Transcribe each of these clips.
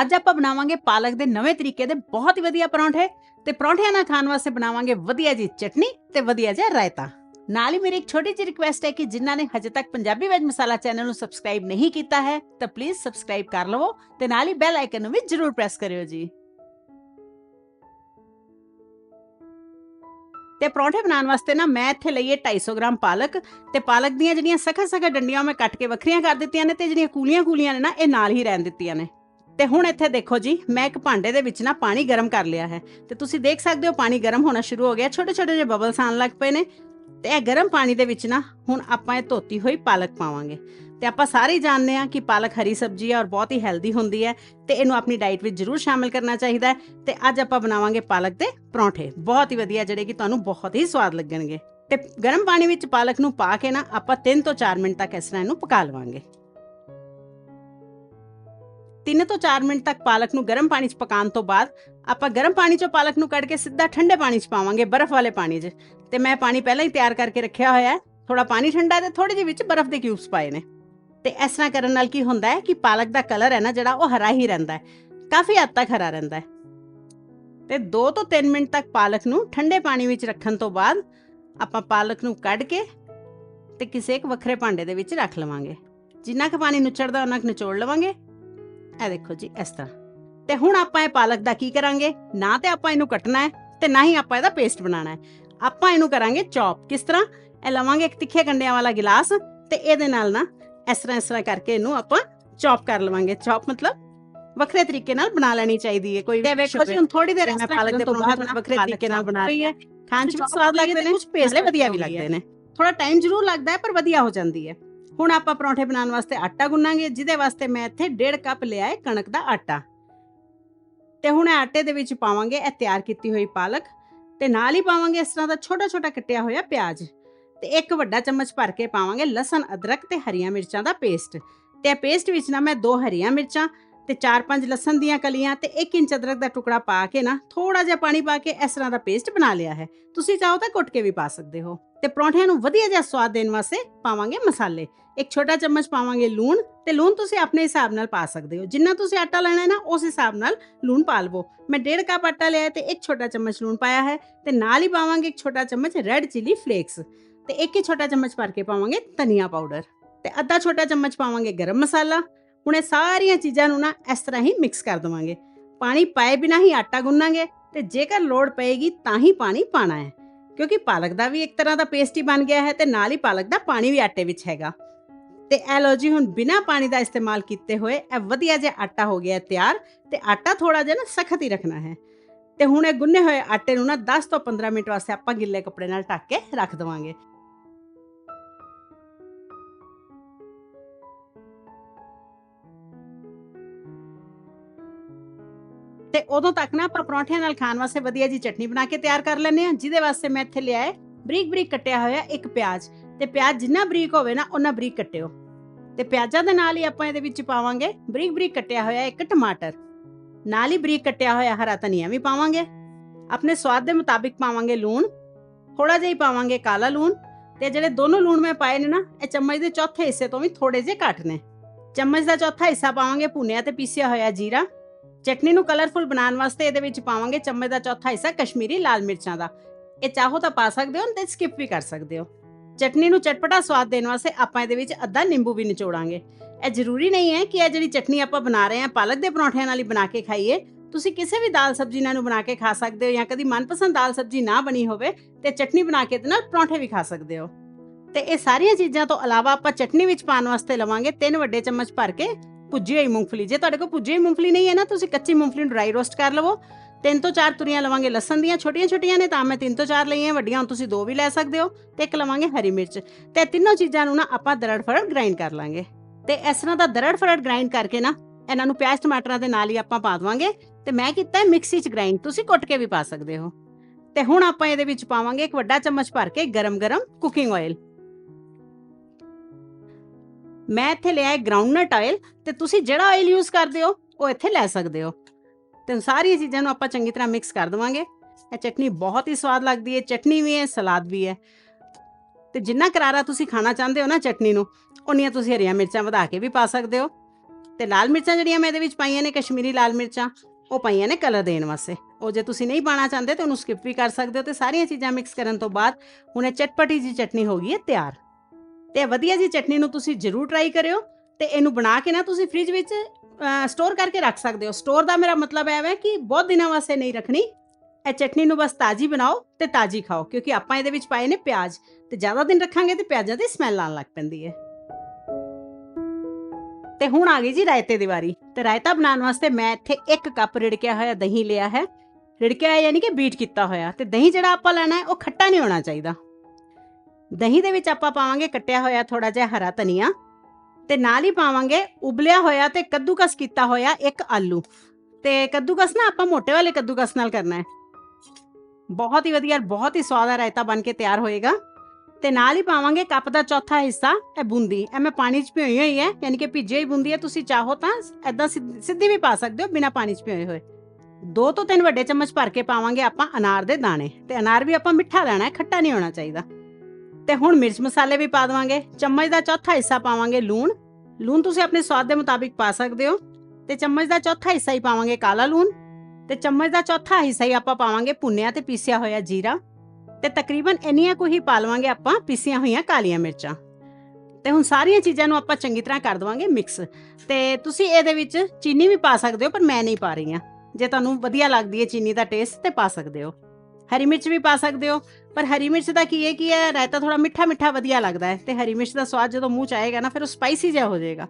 ਅੱਜ ਆਪਾਂ ਬਣਾਵਾਂਗੇ ਪਾਲਕ ਦੇ ਨਵੇਂ ਤਰੀਕੇ ਦੇ ਬਹੁਤ ਹੀ ਵਧੀਆ ਪਰੌਂਠੇ ਤੇ ਪਰੌਂਠਿਆਂ ਨਾਲ ਖਾਣ ਵਾਸਤੇ ਬਣਾਵਾਂਗੇ ਵਧੀਆ ਜੀ ਚਟਨੀ ਤੇ ਵਧੀਆ ਜਿਹਾ ਰਾਇਤਾ। ਨਾਲ ਹੀ ਮੇਰੀ ਇੱਕ ਛੋਟੀ ਜਿਹੀ ਰਿਕੁਐਸਟ ਹੈ ਕਿ ਜਿਨ੍ਹਾਂ ਨੇ ਹਜੇ ਤੱਕ ਪੰਜਾਬੀ ਵੈਜ ਮਸਾਲਾ ਚੈਨਲ ਨੂੰ ਸਬਸਕ੍ਰਾਈਬ ਨਹੀਂ ਕੀਤਾ ਹੈ, ਤਾਂ ਪਲੀਜ਼ ਸਬਸਕ੍ਰਾਈਬ ਕਰ ਲਵੋ ਤੇ ਨਾਲ ਹੀ ਬੈਲ ਆਈਕਨ ਨੂੰ ਵੀ ਜਰੂਰ ਪ੍ਰੈਸ ਕਰਿਓ ਜੀ। ਤੇ ਪਰੌਂਠੇ ਬਣਾਉਣ ਵਾਸਤੇ ਨਾ ਮੈਂ ਇੱਥੇ ਲਈਏ 250 ਗ੍ਰਾਮ ਪਾਲਕ ਤੇ ਪਾਲਕ ਦੀਆਂ ਜਿਹੜੀਆਂ ਸਖਤ ਸਖਤ ਡੰਡੀਆਂ ਮੈਂ ਕੱਟ ਕੇ ਵੱਖਰੀਆਂ ਕਰ ਦਿੱਤੀਆਂ ਨੇ ਤੇ ਜਿਹੜੀਆਂ ਕੂਲੀਆਂ ਕੂਲੀਆਂ ਨੇ ਨਾ, ਇਹ ਨਾਲ ਹੀ ਰਹਿਣ ਦਿੱਤੀਆਂ ਨੇ। ਤੇ ਹੁਣ ਇੱਥੇ ਦੇਖੋ ਜੀ, ਮੈਂ ਇੱਕ ਭਾਂਡੇ ਦੇ ਵਿੱਚ ਨਾ ਪਾਣੀ ਗਰਮ ਕਰ ਲਿਆ ਹੈ। ਤੇ ਤੁਸੀਂ ਦੇਖ ਸਕਦੇ ਹੋ ਪਾਣੀ ਗਰਮ ਹੋਣਾ ਸ਼ੁਰੂ ਹੋ ਗਿਆ। ਛੋਟੇ ਛੋਟੇ ਜਿਹੇ ਬਬਲਸ ਆਉਣ ਲੱਗ ਪਏ ਨੇ। ਤੇ ਇਹ ਗਰਮ ਪਾਣੀ ਦੇ ਵਿੱਚ ਨਾ ਹੁਣ ਆਪਾਂ ਇਹ ਧੋਤੀ ਹੋਈ ਪਾਲਕ ਪਾਵਾਂਗੇ। ਤੇ ਆਪਾਂ ਸਾਰੇ ਹੀ ਜਾਣਦੇ ਆ ਕਿ ਪਾਲਕ ਹਰੀ ਸਬਜ਼ੀ ਹੈ ਔਰ ਬਹੁਤ ਹੀ ਹੈਲਦੀ ਹੁੰਦੀ ਹੈ ਤੇ ਇਹਨੂੰ ਆਪਣੀ ਡਾਈਟ ਵਿੱਚ ਜ਼ਰੂਰ ਸ਼ਾਮਿਲ ਕਰਨਾ ਚਾਹੀਦਾ ਹੈ। ਤੇ ਅੱਜ ਆਪਾਂ ਬਣਾਵਾਂਗੇ ਪਾਲਕ ਦੇ ਪਰੌਂਠੇ। ਬਹੁਤ ਹੀ ਵਧੀਆ ਜਿਹੜੇ ਕਿ ਤੁਹਾਨੂੰ ਬਹੁਤ ਹੀ ਸਵਾਦ ਲੱਗਣਗੇ। ਤੇ ਗਰਮ ਪਾਣੀ ਵਿੱਚ ਪਾਲਕ ਨੂੰ ਪਾ ਕੇ ਨਾ ਆਪਾਂ 3 ਤੋਂ 4 ਮਿੰਟ ਤੱਕ ਇਸ ਤਰ੍ਹਾਂ ਇਹਨੂੰ ਪਕਾ ਲਵਾਂਗੇ। 3 ਤੋਂ 4 ਮਿੰਟ ਤੱਕ ਪਾਲਕ ਨੂੰ ਗਰਮ ਪਾਣੀ 'ਚ ਪਕਾਉਣ ਤੋਂ ਬਾਅਦ ਆਪਾਂ ਗਰਮ ਪਾਣੀ 'ਚੋਂ ਪਾਲਕ ਨੂੰ ਕੱਢ ਕੇ ਸਿੱਧਾ ਠੰਡੇ ਪਾਣੀ 'ਚ ਪਾਵਾਂਗੇ, ਬਰਫ਼ ਵਾਲੇ ਪਾਣੀ 'ਚ। ਤੇ ਮੈਂ ਪਾਣੀ ਪਹਿਲਾਂ ਹੀ ਤਿਆਰ ਕਰਕੇ ਰੱਖਿਆ ਹੋਇਆ ਹੈ। ਥੋੜਾ ਪਾਣੀ ਠੰਡਾ ਤੇ ਥੋੜੇ ਜਿਹੇ ਵਿੱਚ ਬਰਫ਼ ਦੇ ਕਿਊਬਸ ਪਾਏ ਨੇ। ਤੇ ਇਸ ਤਰ੍ਹਾਂ ਕਰਨ ਨਾਲ ਕੀ ਹੁੰਦਾ ਹੈ ਕਿ ਪਾਲਕ ਦਾ ਕਲਰ ਹੈ ਨਾ ਜਿਹੜਾ ਉਹ ਹਰਾ ਹੀ ਰਹਿੰਦਾ ਹੈ। ਕਾਫੀ ਹੱਦ ਤੱਕ ਹਰਾ ਰਹਿੰਦਾ ਹੈ। ਤੇ 2 ਤੋਂ 3 ਮਿੰਟ ਤੱਕ ਪਾਲਕ ਨੂੰ ਠੰਡੇ ਪਾਣੀ ਵਿੱਚ ਰੱਖਣ ਤੋਂ ਬਾਅਦ ਆਪਾਂ ਪਾਲਕ ਨੂੰ ਕੱਢ ਕੇ ਤੇ ਕਿਸੇ ਇੱਕ ਵੱਖਰੇ ਭਾਂਡੇ ਦੇ ਵਿੱਚ ਰੱਖ ਲਵਾਂਗੇ। ਜਿੰਨਾ ਕੁ ਪਾਣੀ ਨੁਚੜਦਾ ਉਹਨਾਂ ਕੁ ਨਿਚੋੜ ਲਵਾਂਗੇ। ਇਹ ਦੇਖੋ ਜੀ ਇਸ ਤਰ੍ਹਾਂ। ਤੇ ਹੁਣ ਆਪਾਂ ਇਹ ਪਾਲਕ ਦਾ ਕੀ ਕਰਾਂਗੇ? ਨਾ ਤੇ ਆਪਾਂ ਇਹਨੂੰ ਕੱਟਣਾ ਹੈ ਤੇ ਨਾ ਹੀ ਆਪਾਂ ਇਹਦਾ ਪੇਸਟ ਬਣਾਉਣਾ ਹੈ। ਆਪਾਂ ਇਹਨੂੰ ਕਰਾਂਗੇ ਚੌਪ। ਕਿਸ ਤਰ੍ਹਾਂ? ਇਹ ਲਵਾਂਗੇ ਇੱਕ ਤਿੱਖੇ ਕੰਡਿਆਂ ਵਾਲਾ ਗਿਲਾਸ ਤੇ ਇਹਦੇ ਨਾਲ ਨਾ ਇਸ ਤਰ੍ਹਾਂ ਇਸ ਤਰ੍ਹਾਂ ਕਰਕੇ ਇਹਨੂੰ ਆਪਾਂ ਚੌਪ ਕਰ ਲਵਾਂਗੇ। ਚੌਪ ਮਤਲਬ ਵੱਖਰੇ ਤਰੀਕੇ ਨਾਲ ਬਣਾ ਲੈਣੀ ਚਾਹੀਦੀ ਹੈ। ਕੋਈ ਵੇਖੋ ਜੀ ਹੁਣ ਥੋੜੀ ਦੇਰ ਮੈਂ ਪਾਲਕ ਦੇ ਪਰੌਂਠੇ ਵੱਖਰੇ ਤਰੀਕੇ ਨਾਲ ਬਣਾ ਰਹੀ ਹੈ। ਖਾਣ ਚ ਵੀ ਸਵਾਦ ਲੱਗਦੇ ਨੇ ਕੁਝ ਪੇਸਟ ਵਧੀਆ ਵੀ ਲੱਗਦੇ ਨੇ। ਥੋੜਾ ਟਾਈਮ ਜ਼ਰੂਰ ਲੱਗਦਾ ਹੈ ਪਰ ਵਧੀਆ ਹੋ ਜਾਂਦੀ ਹੈ। ਹੁਣ ਆਪਾਂ ਪਰੌਂਠੇ ਬਣਾਉਣ ਵਾਸਤੇ ਆਟਾ ਗੁੰਨਾਂਗੇ, ਜਿਹਦੇ ਵਾਸਤੇ ਮੈਂ ਇੱਥੇ 1.5 ਕੱਪ ਲਿਆ ਹੈ ਕਣਕ ਦਾ ਆਟਾ। ਤੇ ਹੁਣ ਇਹ ਆਟੇ ਦੇ ਵਿੱਚ ਪਾਵਾਂਗੇ ਇਹ ਤਿਆਰ ਕੀਤੀ ਹੋਈ ਪਾਲਕ ਤੇ ਨਾਲ ਹੀ ਪਾਵਾਂਗੇ ਇਸ ਤਰ੍ਹਾਂ ਦਾ ਛੋਟਾ ਛੋਟਾ ਕੱਟਿਆ ਹੋਇਆ ਪਿਆਜ਼ ਤੇ ਇੱਕ ਵੱਡਾ ਚਮਚ ਭਰ ਕੇ ਪਾਵਾਂਗੇ ਲਸਣ, ਅਦਰਕ ਤੇ ਹਰੀਆਂ ਮਿਰਚਾਂ ਦਾ ਪੇਸਟ। ਤੇ ਇਹ ਪੇਸਟ ਵਿੱਚ ਨਾ ਮੈਂ ਦੋ ਹਰੀਆਂ ਮਿਰਚਾਂ ਤੇ 4-5 ਲਸਣ ਦੀਆਂ ਕਲੀਆਂ ਤੇ 1 ਇੰਚ ਅਦਰਕ ਦਾ ਟੁਕੜਾ ਪਾ ਕੇ ਨਾ ਥੋੜਾ ਜਿਹਾ ਪਾਣੀ ਪਾ ਕੇ ਇਸ ਤਰ੍ਹਾਂ ਦਾ ਪੇਸਟ ਬਣਾ ਲਿਆ ਹੈ। ਤੁਸੀਂ ਚਾਹੋ ਤਾਂ ਕੁੱਟ ਕੇ ਵੀ ਪਾ ਸਕਦੇ ਹੋ। ਤੇ ਪਰੌਂਠਿਆਂ ਨੂੰ ਵਧੀਆ ਜਿਹਾ ਸਵਾਦ ਦੇਣ ਵਾਸਤੇ ਪਾਵਾਂਗੇ ਮਸਾਲੇ। ਇੱਕ ਛੋਟਾ ਚਮਚ ਪਾਵਾਂਗੇ ਲੂਣ ਤੇ ਲੂਣ ਤੁਸੀਂ ਆਪਣੇ ਹਿਸਾਬ ਨਾਲ ਪਾ ਸਕਦੇ ਹੋ। ਜਿੰਨਾ ਤੁਸੀਂ ਆਟਾ ਲੈਣਾ ਹੈ ਨਾ, ਉਸ ਹਿਸਾਬ ਨਾਲ ਲੂਣ ਪਾ ਲਵੋ। ਮੈਂ 1.5 ਕੱਪ ਆਟਾ ਲਿਆ ਤੇ ਇੱਕ ਛੋਟਾ ਚਮਚ ਲੂਣ ਪਾਇਆ ਹੈ ਤੇ ਨਾਲ ਹੀ ਪਾਵਾਂਗੇ ਇੱਕ ਛੋਟਾ ਚਮਚ ਰੈੱਡ ਚਿਲੀ ਫਲੇਕਸ ਤੇ ਇੱਕ ਹੀ ਛੋਟਾ ਚਮਚ ਭਰ ਕੇ ਪਾਵਾਂਗੇ ਧਨੀਆ ਪਾਊਡਰ ਤੇ ਅੱਧਾ ਛੋਟਾ ਚਮਚ ਪਾਵਾਂਗੇ ਗਰਮ ਮਸਾਲਾ। ਹੁਣ ਇਹ ਸਾਰੀਆਂ ਚੀਜ਼ਾਂ ਨੂੰ ਨਾ ਇਸ ਤਰ੍ਹਾਂ ਹੀ ਮਿਕਸ ਕਰ ਦਵਾਂਗੇ। ਪਾਣੀ ਪਾਏ ਬਿਨਾ ਹੀ ਆਟਾ ਗੁੰਨਾਂਗੇ ਤੇ ਜੇਕਰ ਲੋੜ ਪਏਗੀ ਤਾਂ ਹੀ ਪਾਣੀ ਪਾਣਾ ਹੈ। ਕਿਉਂਕਿ ਪਾਲਕ ਦਾ ਵੀ ਇੱਕ ਤਰ੍ਹਾਂ ਦਾ ਪੇਸਟ ਹੀ ਬਣ ਗਿਆ ਹੈ ਤੇ ਨਾਲ ਹੀ ਪਾਲਕ ਦਾ ਪਾਣੀ ਵੀ ਆਟੇ ਵਿੱਚ ਹੈਗਾ। ਤੇ ਇਹ ਲਓ ਜੀ, ਹੁਣ ਬਿਨਾ ਪਾਣੀ ਦਾ ਇਸਤੇਮਾਲ ਕੀਤੇ ਹੋਏ ਇਹ ਵਧੀਆ ਜਿਹਾ ਆਟਾ ਹੋ ਗਿਆ ਤਿਆਰ ਤੇ ਆਟਾ ਥੋੜਾ ਜਿਹਾ ਨਾ ਸਖਤ ਹੀ ਰੱਖਣਾ ਹੈ। ਤੇ ਹੁਣ ਇਹ ਗੁੰਨੇ ਹੋਏ ਆਟੇ ਨੂੰ ਨਾ 10 ਤੋਂ 15 ਮਿੰਟ ਵਾਸਤੇ ਆਪਾਂ ਗਿੱਲੇ ਕੱਪੜੇ ਨਾਲ ਢੱਕ ਕੇ ਰੱਖ ਦਵਾਂਗੇ। ਤੇ ਉਦੋਂ ਤੱਕ ਨਾ ਆਪਾਂ ਪਰੌਂਠਿਆਂ ਨਾਲ ਖਾਣ ਵਾਸਤੇ ਵਧੀਆ ਜੀ ਚਟਨੀ ਬਣਾ ਕੇ ਤਿਆਰ ਕਰ ਲੈਂਦੇ ਆ ਜਿਹਦੇ ਵਾਸਤੇ ਮੈਂ ਇੱਥੇ ਲਿਆ ਹੈ ਬਰੀਕ ਬਰੀਕ ਕੱਟਿਆ ਹੋਇਆ ਇੱਕ ਪਿਆਜ਼ ਤੇ ਪਿਆਜ਼ ਜਿੰਨਾ ਬਰੀਕ ਹੋਵੇ ਨਾ ਉਹਨਾਂ ਬਰੀਕ ਕੱਟਿਓ। ਤੇ ਪਿਆਜ਼ਾਂ ਦੇ ਨਾਲ ਹੀ ਆਪਾਂ ਇਹਦੇ ਵਿੱਚ ਪਾਵਾਂਗੇ ਬਰੀਕ ਬਰੀਕ ਕੱਟਿਆ ਹੋਇਆ ਇੱਕ ਟਮਾਟਰ। ਨਾਲ ਹੀ ਬਰੀਕ ਕੱਟਿਆ ਹੋਇਆ ਹਰਾ ਧਨੀਆ ਵੀ ਪਾਵਾਂਗੇ। ਆਪਣੇ ਸਵਾਦ ਦੇ ਮੁਤਾਬਿਕ ਪਾਵਾਂਗੇ ਲੂਣ ਥੋੜਾ ਜਿਹਾ ਹੀ ਪਾਵਾਂਗੇ ਕਾਲਾ ਲੂਣ ਤੇ ਜਿਹੜੇ ਦੋਨੋਂ ਲੂਣ ਮੈਂ ਪਾਏ ਨੇ ਨਾ, ਇਹ ਚਮਚ ਦੇ ਚੌਥੇ ਹਿੱਸੇ ਤੋਂ ਵੀ ਥੋੜੇ ਜਿਹੇ ਘੱਟ ਨੇ। ਚਮਚ ਦਾ ਚੌਥਾ ਹਿੱਸਾ ਪਾਵਾਂਗੇ ਭੁੰਨਿਆ ਤੇ ਪੀਸਿਆ ਹੋਇਆ ਜੀਰਾ। ਚਟਨੀ ਨੂੰ ਕਲਰਫੁਲ ਬਣਾਉਣ ਵਾਸਤੇ ਇਹਦੇ ਵਿੱਚ ਪਾਵਾਂਗੇ ਚਮਚ ਦਾ ਚੌਥਾ ਹਿੱਸਾ, ਕਸ਼ਮੀਰੀ ਲਾਲ ਮਿਰਚਾਂ ਦਾ। ਇਹ ਚਾਹੋ ਤਾਂ ਪਾ ਸਕਦੇ ਹੋ ਤੇ ਸਕਿਪ ਵੀ ਕਰ ਸਕਦੇ ਹੋ। ਚਟਨੀ ਨੂੰ ਚਟਪਟਾ ਸਵਾਦ ਦੇਣ ਵਾਸਤੇ ਆਪਾਂ ਇਹਦੇ ਵਿੱਚ ਅੱਧਾ ਨਿੰਬੂ ਵੀ ਨਿਚੋੜਾਂਗੇ। ਇਹ ਜ਼ਰੂਰੀ ਨਹੀਂ ਹੈ ਕਿ ਇਹ ਜਿਹੜੀ ਚਟਨੀ ਆਪਾਂ ਬਣਾ ਰਹੇ ਹਾਂ, ਪਾਲਕ ਦੇ ਪਰੌਂਠਿਆਂ ਨਾਲ ਹੀ ਬਣਾ ਕੇ ਖਾਈਏ। ਤੁਸੀਂ ਕਿਸੇ ਵੀ ਦਾਲ ਸਬਜ਼ੀ ਨਾਲ ਨੂੰ ਬਣਾ ਕੇ ਖਾ ਸਕਦੇ ਹੋ ਜਾਂ ਕਦੀ ਮਨਪਸੰਦ ਦਾਲ ਸਬਜ਼ੀ ਨਾ ਬਣੀ ਹੋਵੇ, ਤੇ ਚਟਨੀ ਬਣਾ ਕੇ ਤੇ ਨਾਲ ਪਰੌਂਠੇ ਵੀ ਖਾ ਸਕਦੇ ਹੋ। ਤੇ ਇਹ ਸਾਰੀਆਂ ਚੀਜ਼ਾਂ ਤੋਂ ਇਲਾਵਾ ਆਪਾਂ ਚਟਨੀ ਵਿੱਚ ਪਾਉਣ ਵਾਸਤੇ ਲਵਾਂਗੇ ਤਿੰਨ ਵੱਡੇ ਚਮਚ ਭਰ ਕੇ ਭੁੱਜੀ ਹੋਈ ਮੂੰਗਫਲੀ। ਜੇ ਤੁਹਾਡੇ ਕੋਲ ਭੁੱਜੀ ਹੋਈ ਮੂੰਗਫਲੀ ਨਹੀਂ ਹੈ ਨਾ, ਤੁਸੀਂ ਕੱਚੀ ਮੂੰਗਫਲੀ ਨੂੰ ਡਰਾਈ ਰੋਸਟ ਕਰ ਲਵੋ। ਤਿੰਨ ਤੋਂ ਚਾਰ ਤੁਰੀਆਂ ਲਵਾਂਗੇ ਲਸਣ ਦੀਆਂ, ਛੋਟੀਆਂ ਛੋਟੀਆਂ ਨੇ, ਤਾਂ ਮੈਂ ਤਿੰਨ ਤੋਂ ਚਾਰ ਲਈਆਂ, ਵੱਡੀਆਂ ਹੁਣ ਤੁਸੀਂ ਦੋ ਵੀ ਲੈ ਸਕਦੇ ਹੋ, ਤੇ ਇੱਕ ਲਵਾਂਗੇ ਹਰੀ ਮਿਰਚ। ਤੇ ਤਿੰਨੋਂ ਚੀਜ਼ਾਂ ਨੂੰ ਨਾ ਆਪਾਂ ਦਰੜ ਫਰੜ ਗ੍ਰਾਈਂਡ ਕਰ ਲਾਂਗੇ। ਤੇ ਇਸ ਤਰ੍ਹਾਂ ਦਾ ਦਰੜ ਫਰੜ ਗ੍ਰਾਈਂਡ ਕਰਕੇ ਨਾ, ਇਹਨਾਂ ਨੂੰ ਪਿਆਜ਼, ਟਮਾਟਰਾਂ ਦੇ ਨਾਲ ਹੀ ਆਪਾਂ ਪਾ ਦਵਾਂਗੇ। ਤੇ ਮੈਂ ਕੀਤਾ ਹੈ ਮਿਕਸੀ 'ਚ ਗ੍ਰਾਈਂਡ ਤੁਸੀਂ ਕੁੱਟ ਕੇ ਵੀ ਪਾ ਸਕਦੇ ਹੋ। ਤੇ ਹੁਣ ਆਪਾਂ ਇਹਦੇ ਵਿੱਚ ਪਾਵਾਂਗੇ ਇੱਕ ਵੱਡਾ ਚਮਚ ਭਰ ਕੇ ਗਰਮ-ਗਰਮ ਕੁਕਿੰਗ ਆਇਲ ਮੈਂ ਇੱਥੇ ਲਿਆ ਹੈ ਗਰਾਊਂਡਨਟ ਆਇਲ ਤੇ ਤੁਸੀਂ ਜਿਹੜਾ ਆਇਲ ਯੂਜ਼ ਕਰਦੇ ਹੋ, ਉਹ ਇੱਥੇ ਲੈ ਸਕਦੇ ਹੋ। ਤੇ ਸਾਰੀਆਂ ਚੀਜ਼ਾਂ ਨੂੰ ਆਪਾਂ ਚੰਗੀ ਤਰ੍ਹਾਂ ਮਿਕਸ ਕਰ ਦਵਾਂਗੇ। ਇਹ ਚਟਨੀ ਬਹੁਤ ਹੀ ਸਵਾਦ ਲੱਗਦੀ ਹੈ, ਚਟਨੀ ਵੀ ਹੈ, ਸਲਾਦ ਵੀ ਹੈ। ਤੇ ਜਿੰਨਾ ਕਰਾਰਾ ਤੁਸੀਂ ਖਾਣਾ ਚਾਹੁੰਦੇ ਹੋ ਨਾ ਚਟਨੀ ਨੂੰ, ਉਨੀਆਂ ਤੁਸੀਂ ਹਰੀਆਂ ਮਿਰਚਾਂ ਵਧਾ ਕੇ ਵੀ ਪਾ ਸਕਦੇ ਹੋ। ਤੇ ਲਾਲ ਮਿਰਚਾਂ ਜਿਹੜੀਆਂ ਮੈਂ ਇਹਦੇ ਵਿੱਚ ਪਾਈਆਂ ਨੇ, ਕਸ਼ਮੀਰੀ ਲਾਲ ਮਿਰਚਾਂ, ਉਹ ਪਾਈਆਂ ਨੇ ਕਲਰ ਦੇਣ ਵਾਸਤੇ। ਉਹ ਜੇ ਤੁਸੀਂ ਨਹੀਂ ਪਾਣਾ ਚਾਹੁੰਦੇ ਤਾਂ ਉਹਨੂੰ ਸਕਿਪ ਵੀ ਕਰ ਸਕਦੇ ਹੋ ਤੇ ਸਾਰੀਆਂ ਚੀਜ਼ਾਂ ਮਿਕਸ ਕਰਨ ਤੋਂ ਬਾਅਦ ਹੁਣ ਇਹ ਚਟਪਟੀ ਜੀ ਚਟਨੀ ਹੋ ਗਈ ਹੈ ਤਿਆਰ। ਤੇ ਇਹ ਵਧੀਆ ਜੀ ਚਟਨੀ ਨੂੰ ਤੁਸੀਂ ਜ਼ਰੂਰ ਟਰਾਈ ਕਰਿਓ ਤੇ ਇਹਨੂੰ ਬਣਾ ਕੇ ਨਾ ਤੁਸੀਂ ਫ੍ਰਿਜ ਵਿੱਚ ਸਟੋਰ ਕਰਕੇ ਰੱਖ ਸਕਦੇ ਹੋ। ਸਟੋਰ ਦਾ ਮੇਰਾ ਮਤਲਬ ਹੈ ਵੇ ਕਿ ਬਹੁਤ ਦਿਨਾਂ ਵਾਸਤੇ ਨਹੀਂ ਰੱਖਣੀ। ਇਹ ਚਟਨੀ ਨੂੰ ਬਸ ਤਾਜ਼ੀ ਬਣਾਓ ਤੇ ਤਾਜ਼ੀ ਖਾਓ, ਕਿਉਂਕਿ ਆਪਾਂ ਇਹਦੇ ਵਿੱਚ ਪਾਏ ਨੇ ਪਿਆਜ਼। ਤੇ ਜ਼ਿਆਦਾ ਦਿਨ ਰੱਖਾਂਗੇ ਤੇ ਪਿਆਜ਼ਾਂ ਦੀ ਸਮੈਲ ਆਉਣ ਲੱਗ ਪੈਂਦੀ ਹੈ। ਤੇ ਹੁਣ ਆ ਗਈ ਜੀ ਰਾਇਤੇ ਦੀ ਵਾਰੀ। ਤੇ ਰਾਇਤਾ ਬਣਾਉਣ ਵਾਸਤੇ ਮੈਂ ਇੱਥੇ 1 ਕੱਪ ਰਿੜਕਿਆ ਹੋਇਆ ਦਹੀਂ ਲਿਆ ਹੈ। ਰਿੜਕਿਆ ਹੋਇਆ ਯਾਨੀ ਕਿ ਬੀਟ ਕੀਤਾ ਹੋਇਆ। ਤੇ ਦਹੀਂ ਜਿਹੜਾ ਆਪਾਂ ਲੈਣਾ ਹੈ, ਉਹ ਖੱਟਾ ਨਹੀਂ ਹੋਣਾ ਚਾਹੀਦਾ। ਦਹੀਂ ਦੇ ਵਿੱਚ ਆਪਾਂ ਪਾਵਾਂਗੇ ਕੱਟਿਆ ਹੋਇਆ ਥੋੜਾ ਜਿਹਾ ਹਰਾ ਧਨੀਆ ਤੇ ਨਾਲ ਹੀ ਪਾਵਾਂਗੇ ਉਬਲਿਆ ਹੋਇਆ ਤੇ ਕੱਦੂਕਸ ਕੀਤਾ ਹੋਇਆ ਇੱਕ ਆਲੂ। ਤੇ ਕੱਦੂਕਸ ਨਾ ਆਪਾਂ ਮੋਟੇ ਵਾਲੇ ਕੱਦੂਕਸ ਨਾਲ ਕਰਨਾ ਹੈ। ਬਹੁਤ ਹੀ ਵਧੀਆ, ਬਹੁਤ ਹੀ ਸਵਾਦ ਦਾ ਰਾਇਤਾ ਬਣ ਕੇ ਤਿਆਰ ਹੋਏਗਾ। ਤੇ ਨਾਲ ਹੀ ਪਾਵਾਂਗੇ ਕੱਪ ਦਾ ਚੌਥਾ ਹਿੱਸਾ, ਇਹ ਬੂੰਦੀ। ਇਹ ਮੈਂ ਪਾਣੀ 'ਚ ਭਿਓਈ ਹੋਈ ਹੈ, ਯਾਨੀ ਕਿ ਭਿੱਜੀ ਹੋਈ ਬੂੰਦੀ ਹੈ। ਤੁਸੀਂ ਚਾਹੋ ਤਾਂ ਐਦਾਂ ਸਿੱਧੀ ਵੀ ਪਾ ਸਕਦੇ ਹੋ, ਬਿਨਾ ਪਾਣੀ 'ਚ ਭਿਓਏ ਹੋਏ। ਦੋ ਤੋਂ ਤਿੰਨ ਵੱਡੇ ਚਮਚ ਭਰ ਕੇ ਪਾਵਾਂਗੇ ਆਪਾਂ ਅਨਾਰ ਦੇ ਦਾਣੇ। ਤੇ ਅਨਾਰ ਵੀ ਆਪਾਂ ਮਿੱਠਾ ਲੈਣਾ ਹੈ, ਖੱਟਾ ਨਹੀਂ ਹੋਣਾ ਚਾਹੀਦਾ। ਤੇ ਹੁਣ ਮਿਰਚ ਮਸਾਲੇ ਵੀ ਪਾ ਦਵਾਂਗੇ, ਚਮਚ ਦਾ ਚੌਥਾ ਹਿੱਸਾ ਪਾਵਾਂਗੇ ਲੂਣ। ਲੂਣ ਤੁਸੀਂ ਆਪਣੇ ਸਵਾਦ ਦੇ ਮੁਤਾਬਿਕ ਪਾ ਸਕਦੇ ਹੋ। ਤੇ ਚਮਚ ਦਾ ਚੌਥਾ ਹਿੱਸਾ ਹੀ ਪਾਵਾਂਗੇ ਕਾਲਾ ਲੂਣ। ਤੇ ਚਮਚ ਦਾ ਚੌਥਾ ਹਿੱਸਾ ਹੀ ਆਪਾਂ ਪਾਵਾਂਗੇ ਭੁੰਨਿਆ ਤੇ ਪੀਸਿਆ ਹੋਇਆ ਜੀਰਾ। ਤੇ ਤਕਰੀਬਨ ਇੰਨੀਆਂ ਕੁ ਹੀ ਪਾ ਲਵਾਂਗੇ ਆਪਾਂ ਪੀਸੀਆਂ ਹੋਈਆਂ ਕਾਲੀਆਂ ਮਿਰਚਾਂ। ਤੇ ਹੁਣ ਸਾਰੀਆਂ ਚੀਜ਼ਾਂ ਨੂੰ ਆਪਾਂ ਚੰਗੀ ਤਰ੍ਹਾਂ ਕਰ ਦਵਾਂਗੇ ਮਿਕਸ। ਤੇ ਤੁਸੀਂ ਇਹਦੇ ਵਿੱਚ ਚੀਨੀ ਵੀ ਪਾ ਸਕਦੇ ਹੋ, ਪਰ ਮੈਂ ਨਹੀਂ ਪਾ ਰਹੀ ਹਾਂ। ਜੇ ਤੁਹਾਨੂੰ ਵਧੀਆ ਲੱਗਦੀ ਹੈ ਚੀਨੀ ਦਾ ਟੇਸਟ ਤੇ ਪਾ ਸਕਦੇ ਹੋ। ਹਰੀ ਮਿਰਚ ਵੀ ਪਾ ਸਕਦੇ ਹੋ। ਪਰ ਹਰੀ ਮਿਰਚ ਦਾ ਕੀ ਹੈ ਕਿ ਹੈ ਰਾਇਤਾ ਥੋੜਾ ਮਿੱਠਾ ਮਿੱਠਾ ਵਧੀਆ ਲੱਗਦਾ ਹੈ ਤੇ ਹਰੀ ਮਿਰਚ ਦਾ ਸਵਾਦ ਜਦੋਂ ਮੂੰਹ ਚ ਆਏਗਾ ਨਾ, ਫਿਰ ਉਹ ਸਪਾਈਸੀ ਜਿਹਾ ਹੋ ਜਾਏਗਾ।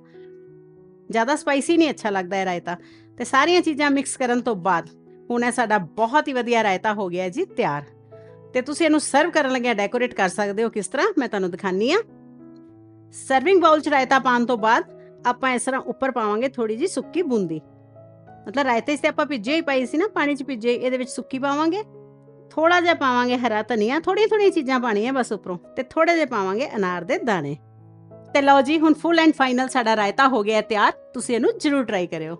ਜ਼ਿਆਦਾ ਸਪਾਈਸੀ ਨਹੀਂ ਅੱਛਾ ਲੱਗਦਾ ਹੈ ਰਾਇਤਾ। ਤੇ ਸਾਰੀਆਂ ਚੀਜ਼ਾਂ ਮਿਕਸ ਕਰਨ ਤੋਂ ਬਾਅਦ ਹੁਣ ਇਹ ਸਾਡਾ ਬਹੁਤ ਹੀ ਵਧੀਆ ਰਾਇਤਾ ਹੋ ਗਿਆ ਜੀ ਤਿਆਰ। ਤੇ ਤੁਸੀਂ ਇਹਨੂੰ ਸਰਵ ਕਰਨ ਲੱਗਿਆ, ਡੈਕੋਰੇਟ ਕਰ ਸਕਦੇ ਹੋ ਕਿਸ ਤਰ੍ਹਾਂ, ਮੈਂ ਤੁਹਾਨੂੰ ਦਿਖਾਨੀ ਆ ਸਰਵਿੰਗ ਬਾਉਲ ਚ ਰਾਇਤਾ ਪਾਉਣ ਤੋਂ ਬਾਅਦ ਆਪਾਂ ਇਸ ਤਰ੍ਹਾਂ ਉੱਪਰ ਪਾਵਾਂਗੇ ਥੋੜੀ ਜੀ ਸੁੱਕੀ ਬੂੰਦੀ। ਮਤਲਬ ਰਾਇਤੇ ਸੇ ਆਪਾਂ ਭਿੱਜੇ ਹੀ ਪਾਈ ਸੀ ਨਾ, ਪਾਣੀ ਚ ਭਿੱਜੇ, ਇਹਦੇ ਵਿੱਚ ਸੁੱਕੀ ਪਾਵਾਂਗੇ। ਥੋੜਾ ਜਿਹਾ ਪਾਵਾਂਗੇ ਹਰਾ ਧਨੀਆ ਥੋੜੀ ਥੋੜੀ ਚੀਜ਼ਾਂ ਪਾਣੀਆਂ ਬਸ ਉੱਪਰੋਂ ਤੇ ਥੋੜੇ ਜਿਹਾ ਪਾਵਾਂਗੇ ਅਨਾਰ ਦੇ ਦਾਣੇ। ਤੇ ਲਓ ਜੀ, ਹੁਣ ਫੁੱਲ ਐਂਡ ਫਾਈਨਲ ਸਾਡਾ ਰਾਇਤਾ ਹੋ ਗਿਆ ਤਿਆਰ, ਤੁਸੀਂ ਇਹਨੂੰ ਜ਼ਰੂਰ ਟਰਾਈ ਕਰਿਓ।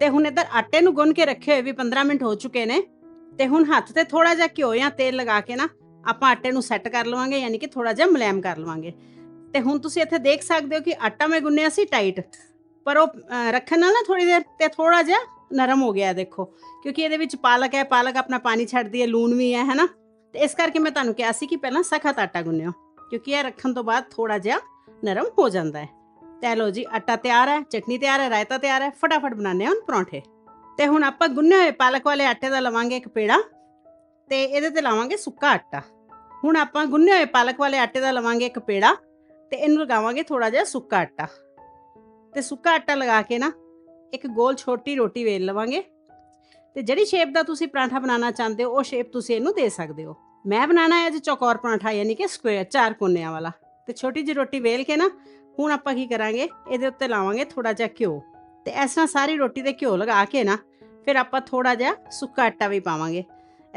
ਤੇ ਹੁਣ ਇੱਧਰ ਆਟੇ ਨੂੰ ਗੁੰਨ ਕੇ ਰੱਖੇ ਹੋਏ ਵੀ 15 ਮਿੰਟ ਹੋ ਚੁੱਕੇ ਨੇ। ਤੇ ਹੁਣ ਹੱਥ ਤੇ ਥੋੜਾ ਜਿਹਾ ਘਿਓ ਜਾਂ ਤੇਲ ਲਗਾ ਕੇ ਨਾ ਆਪਾਂ ਆਟੇ ਨੂੰ ਸੈੱਟ ਕਰ ਲਵਾਂਗੇ, ਯਾਨੀ ਕਿ ਥੋੜਾ ਜਿਹਾ ਮਲੈਮ ਕਰ ਲਵਾਂਗੇ। ਤੇ ਹੁਣ ਤੁਸੀਂ ਇੱਥੇ ਦੇਖ ਸਕਦੇ ਹੋ ਕਿ ਆਟਾ ਮੈਂ ਗੁੰਨਿਆ ਸੀ ਟਾਈਟ ਪਰ ਉਹ ਰੱਖਣ ਨਾਲ ਨਾ ਥੋੜੀ ਦੇਰ ਤੇ ਥੋੜਾ ਜਿਹਾ ਨਰਮ ਹੋ ਗਿਆ ਦੇਖੋ। ਕਿਉਂਕਿ ਇਹਦੇ ਵਿੱਚ ਪਾਲਕ ਹੈ, ਪਾਲਕ ਆਪਣਾ ਪਾਣੀ ਛੱਡਦੀ ਹੈ, ਲੂਣ ਵੀ ਹੈ, ਹੈਨਾ? ਤੇ ਇਸ ਕਰਕੇ ਮੈਂ ਤੁਹਾਨੂੰ ਕਿਹਾ ਸੀ ਕਿ ਪਹਿਲਾਂ ਸਖਤ ਆਟਾ ਗੁੰਨਿਓ, ਕਿਉਂਕਿ ਇਹ ਰੱਖਣ ਤੋਂ ਬਾਅਦ ਥੋੜਾ ਜਿਹਾ ਨਰਮ ਹੋ ਜਾਂਦਾ ਹੈ। ਤੇ ਲੋ ਜੀ, ਆਟਾ ਤਿਆਰ ਹੈ, ਚਟਨੀ ਤਿਆਰ ਹੈ, ਰਾਇਤਾ ਤਿਆਰ ਹੈ, ਫਟਾਫਟ ਬਣਾਉਂਦੇ ਹਾਂ ਹੁਣ ਪਰੌਂਠੇ। ਤੇ ਹੁਣ ਆਪਾਂ ਗੁੰਨੇ ਹੋਏ ਪਾਲਕ ਵਾਲੇ ਆਟੇ ਦਾ ਲਵਾਂਗੇ ਇੱਕ ਪੇੜਾ, ਤੇ ਇਹਦੇ ਤੇ ਲਾਵਾਂਗੇ ਸੁੱਕਾ ਆਟਾ। ਹੁਣ ਆਪਾਂ ਗੁੰਨੇ ਹੋਏ ਪਾਲਕ ਵਾਲੇ ਆਟੇ ਦਾ ਲਵਾਂਗੇ ਇੱਕ ਪੇੜਾ, ਤੇ ਇਹਨੂੰ ਲਗਾਵਾਂਗੇ ਥੋੜਾ ਜਿਹਾ ਸੁੱਕਾ ਆਟਾ। ਤੇ ਸੁੱਕਾ ਆਟਾ ਲਗਾ ਕੇ ਨਾ ਇੱਕ ਗੋਲ ਛੋਟੀ ਰੋਟੀ ਵੇਲ ਲਵਾਂਗੇ। ਤੇ ਜਿਹੜੀ ਸ਼ੇਪ ਦਾ ਤੁਸੀਂ ਪਰਾਂਠਾ ਬਣਾਉਣਾ ਚਾਹੁੰਦੇ ਹੋ, ਉਹ ਸ਼ੇਪ ਤੁਸੀਂ ਇਹਨੂੰ ਦੇ ਸਕਦੇ ਹੋ। ਮੈਂ ਬਣਾਣਾ ਹੈ ਅੱਜ ਚੌਕੌਰ ਪਰਾਂਠਾ, ਯਾਨੀ ਕਿ ਸਕੁਅਰ ਚਾਰ ਕੋਨਿਆਂ ਵਾਲਾ। ਤੇ ਛੋਟੀ ਜਿਹੀ ਰੋਟੀ ਵੇਲ ਕੇ ਨਾ, ਹੁਣ ਆਪਾਂ ਕੀ ਕਰਾਂਗੇ? ਇਹਦੇ ਉੱਤੇ ਲਾਵਾਂਗੇ ਥੋੜਾ ਜਿਹਾ ਘਿਓ। ਤੇ ਇਸ ਤਰ੍ਹਾਂ ਸਾਰੀ ਰੋਟੀ ਤੇ ਘਿਓ ਲਗਾ ਕੇ ਨਾ, ਫਿਰ ਆਪਾਂ ਥੋੜਾ ਜਿਹਾ ਸੁੱਕਾ ਆਟਾ ਵੀ ਪਾਵਾਂਗੇ।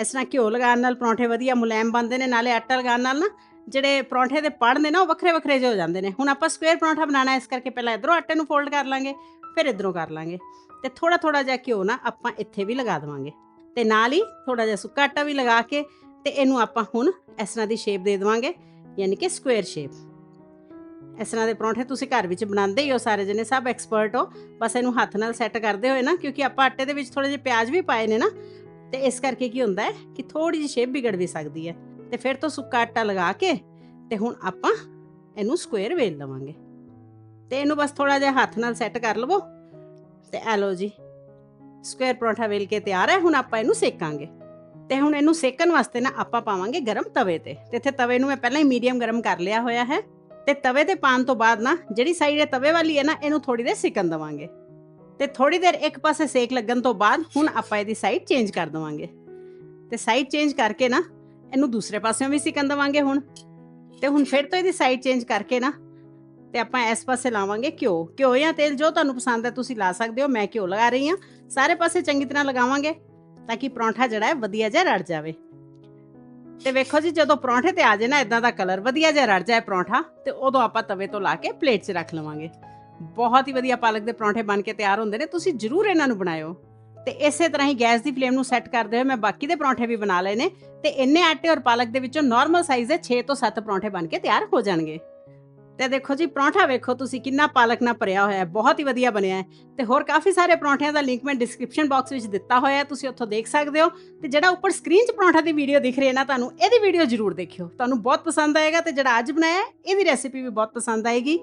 ਇਸ ਤਰ੍ਹਾਂ ਘਿਓ ਲਗਾਉਣ ਨਾਲ ਪਰੌਂਠੇ ਵਧੀਆ ਮੁਲਾਇਮ ਬਣਦੇ ਨੇ, ਨਾਲੇ ਆਟਾ ਲਗਾਉਣ ਨਾਲ ਨਾ, ਜਿਹੜੇ ਪਰੌਂਠੇ ਦੇ ਪੜ ਨੇ ਨਾ, ਉਹ ਵੱਖਰੇ ਵੱਖਰੇ ਜਿਹੇ ਹੋ ਜਾਂਦੇ ਨੇ। ਹੁਣ ਆਪਾਂ ਸਕੁਅਰ ਪਰੌਂਠਾ ਬਣਾਉਣਾ ਇਸ ਕਰਕੇ ਪਹਿਲਾਂ ਇਧਰੋਂ ਆਟੇ ਨੂੰ ਫੋਲਡ ਕਰ ਲਾਂਗੇ। ਫਿਰ ਇਧਰੋਂ ਕਰ ਲਾਂਗੇ। ਤੇ ਥੋੜਾ ਥੋੜਾ ਜਿਹਾ ਘਿਓ ਨਾ ਆਪਾਂ ਇੱਥੇ ਵੀ ਲਗਾ ਦੇਵਾਂਗੇ। ਤੇ ਨਾਲ ਹੀ ਥੋੜਾ ਜਿਹਾ ਸੁੱਕਾ ਆਟਾ ਵੀ ਲਗਾ ਕੇ ਤੇ ਇਹਨੂੰ ਆਪਾਂ ਹੁਣ ਇਸ ਤਰ੍ਹਾਂ ਦੀ ਸ਼ੇਪ ਦੇ ਦੇਵਾਂਗੇ, ਯਾਨੀ ਕਿ ਸਕੁਅਰ ਸ਼ੇਪ ਇਸ ਤਰ੍ਹਾਂ ਦੇ ਪਰੌਂਠੇ ਤੁਸੀਂ ਘਰ ਵਿੱਚ ਬਣਾਉਂਦੇ ਹੀ ਹੋ, ਸਾਰੇ ਜਣੇ ਸਭ ਐਕਸਪਰਟ ਹੋ। ਬਸ ਇਹਨੂੰ ਹੱਥ ਨਾਲ ਸੈੱਟ ਕਰਦੇ ਹੋਏ ਨਾ, ਕਿਉਂਕਿ ਆਪਾਂ ਆਟੇ ਦੇ ਵਿੱਚ ਥੋੜੇ ਜਿਹੇ ਪਿਆਜ਼ ਵੀ ਪਾਏ ਨੇ ਨਾ, ਤੇ ਇਸ ਕਰਕੇ ਕੀ ਹੁੰਦਾ ਹੈ ਕਿ ਥੋੜੀ ਜਿਹੀ ਸ਼ੇਪ ਵਿਗੜ ਵੀ ਸਕਦੀ ਹੈ। ਤੇ ਫਿਰ ਤੋਂ ਸੁੱਕਾ ਆਟਾ ਲਗਾ ਕੇ ਤੇ ਹੁਣ ਆਪਾਂ ਇਹਨੂੰ ਸਕੁਅਰ ਵੇਲ ਲਵਾਂਗੇ ਤੇ ਇਹਨੂੰ ਬਸ ਥੋੜਾ ਜਿਹਾ ਹੱਥ ਨਾਲ ਸੈੱਟ ਕਰ ਲਵੋ। ਤੇ ਐ ਲਓ ਜੀ ਸਕੁਅਰ ਪਰੌਂਠਾ ਵੇਲ ਕੇ ਤਿਆਰ ਹੈ, ਹੁਣ ਆਪਾਂ ਇਹਨੂੰ ਸੇਕਾਂਗੇ। ਤੇ ਹੁਣ ਇਹਨੂੰ ਸੇਕਣ ਵਾਸਤੇ ਨਾ ਆਪਾਂ ਪਾਵਾਂਗੇ ਗਰਮ ਤਵੇ ਤੇ। ਤੇ ਇੱਥੇ ਤਵੇ ਨੂੰ ਮੈਂ ਪਹਿਲਾਂ ਹੀ ਮੀਡੀਅਮ ਗਰਮ ਕਰ ਲਿਆ ਹੋਇਆ ਹੈ। ਤੇ ਤਵੇ ਤੇ ਪਾਣ ਤੋਂ ਬਾਅਦ ਨਾ, ਜਿਹੜੀ ਸਾਈਡ ਇਹ ਤਵੇ ਵਾਲੀ ਹੈ ਨਾ, ਇਹਨੂੰ ਥੋੜੀ ਦੇਰ ਸਿਕਣ ਦਵਾਂਗੇ। ਤੇ ਥੋੜੀ ਦੇਰ ਇੱਕ ਪਾਸੇ ਸੇਕ ਲੱਗਣ ਤੋਂ ਬਾਅਦ ਹੁਣ ਆਪਾਂ ਇਹਦੀ ਸਾਈਡ ਚੇਂਜ ਕਰ ਦਵਾਂਗੇ। ਤੇ ਸਾਈਡ ਚੇਂਜ ਕਰਕੇ ਨਾ, ਇਹਨੂੰ ਦੂਸਰੇ ਪਾਸਿਓਂ ਵੀ ਸਿਕਣ ਦਵਾਂਗੇ ਹੁਣ। ਤੇ ਹੁਣ ਫਿਰ ਤੋਂ ਇਹਦੀ ਸਾਈਡ ਚੇਂਜ ਕਰਕੇ ਨਾ ਤੇ ਆਪਾਂ ਇਸ ਪਾਸੇ ਲਾਵਾਂਗੇ ਘਿਓ। ਘਿਓ ਜਾਂ ਤੇਲ ਜੋ ਤੁਹਾਨੂੰ ਪਸੰਦ ਹੈ ਤੁਸੀਂ ਲਾ ਸਕਦੇ ਹੋ, ਮੈਂ ਘਿਓ ਲਗਾ ਰਹੀ ਹਾਂ। ਸਾਰੇ ਪਾਸੇ ਚੰਗੀ ਤਰ੍ਹਾਂ ਲਗਾਵਾਂਗੇ ਤਾਂ ਕਿ ਪਰੌਂਠਾ ਜਿਹੜਾ ਹੈ ਵਧੀਆ ਜਿਹਾ ਰੜ ਜਾਵੇ। ਤੇ ਵੇਖੋ ਜੀ, ਜਦੋਂ ਪਰੌਂਠੇ ਤੇ ਆ ਜਾਏ ਨਾ ਇਦਾਂ ਦਾ ਕਲਰ ਵਧੀਆ ਜਿਹਾ ਰੜ ਜਾਏ ਪਰੌਂਠਾ, ਤੇ ਉਦੋਂ ਆਪਾਂ ਤਵੇ ਤੋਂ ਲਾ ਕੇ ਪਲੇਟ 'ਚ ਰੱਖ ਲਵਾਂਗੇ। ਬਹੁਤ ਹੀ ਵਧੀਆ ਪਾਲਕ ਦੇ ਪਰੌਂਠੇ ਬਣ ਕੇ ਤਿਆਰ ਹੁੰਦੇ ਨੇ, ਤੁਸੀਂ ਜਰੂਰ ਇਹਨਾਂ ਨੂੰ ਬਣਾਇਓ। ਤੇ ਇਸੇ ਤਰ੍ਹਾਂ ਹੀ ਗੈਸ ਦੀ ਫਲੇਮ ਨੂੰ ਸੈੱਟ ਕਰਦੇ ਹੋਏ ਮੈਂ ਬਾਕੀ ਦੇ ਪਰੌਂਠੇ ਵੀ ਬਣਾ ਲਏ ਨੇ, ਤੇ ਇੰਨੇ ਆਟੇ ਔਰ ਪਾਲਕ ਦੇ ਵਿੱਚੋਂ ਨਾਰਮਲ ਸਾਈਜ਼ ਦੇ 6 ਤੋਂ 7 ਪਰੌਂਠੇ ਬਣ ਕੇ ਤਿਆਰ ਹੋ ਜਾਣਗੇ। ਤੇ ਦੇਖੋ ਜੀ, ਪਰੌਂਠਾ ਵੇਖੋ ਤੁਸੀਂ, ਕਿੰਨਾ ਪਾਲਕ ਨਾਲ ਭਰਿਆ ਹੋਇਆ ਹੈ, ਬਹੁਤ ਹੀ ਵਧੀਆ ਬਣਿਆ ਹੈ ਤੇ ਹੋਰ ਕਾਫੀ ਸਾਰੇ ਪਰੌਂਠਿਆਂ ਦਾ ਲਿੰਕ ਮੈਂ ਡਿਸਕ੍ਰਿਪਸ਼ਨ ਬਾਕਸ ਵਿੱਚ ਦਿੱਤਾ ਹੋਇਆ ਹੈ, ਤੁਸੀਂ ਉੱਥੋਂ ਦੇਖ ਸਕਦੇ ਹੋ ਤੇ ਜਿਹੜਾ ਉੱਪਰ ਸਕਰੀਨ 'ਚ ਪਰੌਂਠਾ ਦੀ ਵੀਡੀਓ ਦਿਖ ਰਹੀ ਹੈ ਨਾ, ਤੁਹਾਨੂੰ ਇਹਦੀ ਵੀਡੀਓ ਜ਼ਰੂਰ ਦੇਖਿਓ। ਤੁਹਾਨੂੰ ਬਹੁਤ ਪਸੰਦ ਆਏਗਾ ਤੇ ਜਿਹੜਾ ਅੱਜ ਬਣਾਇਆ ਇਹਦੀ ਰੈਸਿਪੀ ਵੀ ਬਹੁਤ ਪਸੰਦ ਆਏਗੀ।